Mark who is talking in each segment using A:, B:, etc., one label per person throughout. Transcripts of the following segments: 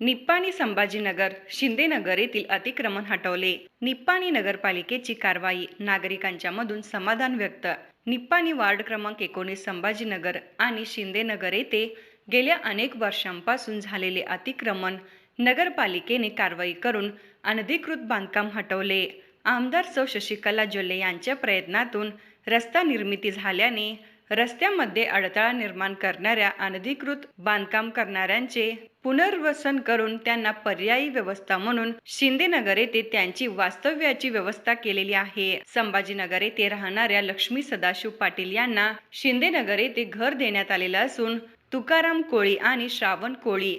A: निप्पाणी संभाजीनगर शिंदेनगर येथील अतिक्रमण हटवले. निप्पाणी नगरपालिकेची कारवाई नागरिकांच्या मधून समाधान व्यक्त. निप्पाणी वार्ड क्रमांक एकोणीस संभाजीनगर आणि शिंदेनगर येथे गेल्या अनेक वर्षांपासून झालेले अतिक्रमण नगरपालिकेने कारवाई करून अनधिकृत बांधकाम हटवले. आमदार सौ शशिकला जोल्ले यांच्या प्रयत्नातून रस्ता निर्मिती झाल्याने रस्त्यामध्ये अडथळा निर्माण करणाऱ्या अनधिकृत बांधकाम करणाऱ्यांचे पुनर्वसन करून त्यांना पर्यायी व्यवस्था म्हणून शिंदेनगर येथे त्यांची वास्तव्याची व्यवस्था केलेली आहे. संभाजीनगर येथे राहणाऱ्या लक्ष्मी सदाशिव पाटील यांना शिंदेनगर येथे घर देण्यात आलेलं असून तुकाराम कोळी आणि श्रावण कोळी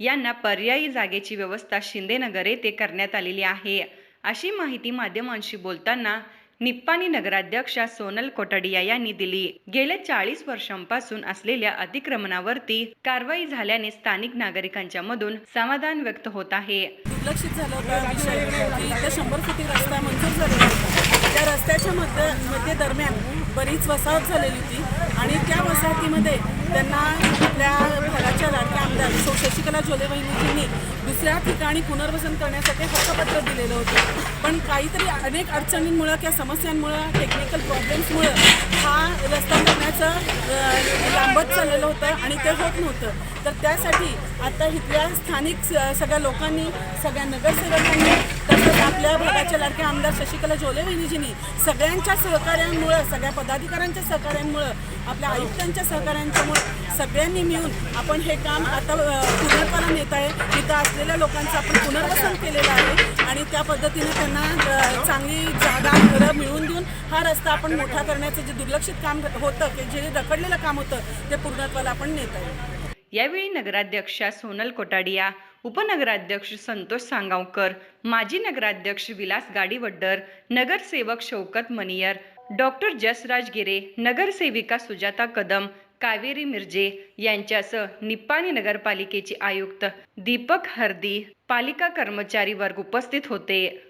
A: यांना पर्यायी जागेची व्यवस्था शिंदेनगर येथे करण्यात आलेली आहे. अशी माहिती माध्यमांशी बोलताना निप्पाणी नगराध्यक्षा सोनल कोटडिया यांनी दिली. गेल्या चाळीस वर्षांपासून असलेल्या अतिक्रमणावरती कारवाई झाल्याने स्थानिक नागरिकांच्या मधून समाधान व्यक्त होत आहे.
B: दुर्लक्षित झालं शंभर फुटी रस्ता मंजूर झालेला होता त्या रस्त्याच्या मध्यमध्ये दरम्यान बरीच वसाहत झालेली होती. आणि त्या वसाहतीमध्ये त्यांना आपल्या घराच्या लाडक्या शशिकला जोले वहिनीजींनी दुसऱ्या ठिकाणी पुनर्वसन करण्यासाठी हक्कपत्र दिलेलं होतं. पण काहीतरी अनेक अडचणींमुळं किंवा समस्यांमुळं टेक्निकल प्रॉब्लेम्समुळं हा रस्ता करण्याचं लांबत चाललेलं होतं आणि ते होत नव्हतं. तर त्यासाठी आता इथल्या स्थानिक स- सगळ्या लोकांनी सगळ्या नगरसेवकांनी तसंच आपल्या भागाच्या लाडक्या आमदार शशिकला जोले वहिनीजींनी सगळ्यांच्या सहकार्यांमुळं सगळ्या पदाधिकाऱ्यांच्या सहकार्यांमुळं आपल्या आयुक्तांच्या सहकार्यांच्यामुळं सगळ्यांनी मिळून आपण हे काम आता अ, पूर्णत्वाला नेत आहे इथं असलेल्या लोकांचं आपण पुनर्वसन केलेलं आहे आणि त्या पद्धतीने त्यांना चांगली जागा घरं मिळवून देऊन हा रस्ता आपण मोठा करण्याचं जे दुर्लक्षित काम होतं की जे रखडलेलं काम होतं ते पूर्णत्वाला आपण नेत आहे.
A: यावेळी नगराध्यक्षा सोनल कोटाडिया उपनगराध्यक्ष संतोष सांगावकर माजी नगराध्यक्ष विलास गाडीवड्डर नगरसेवक शौकत मनियर डॉक्टर जसराज गिरे नगरसेविका सुजाता कदम कावेरी मिर्जे यांच्यासह निप्पाणी नगरपालिकेचे आयुक्त दीपक हर्दी पालिका कर्मचारी वर्ग उपस्थित होते.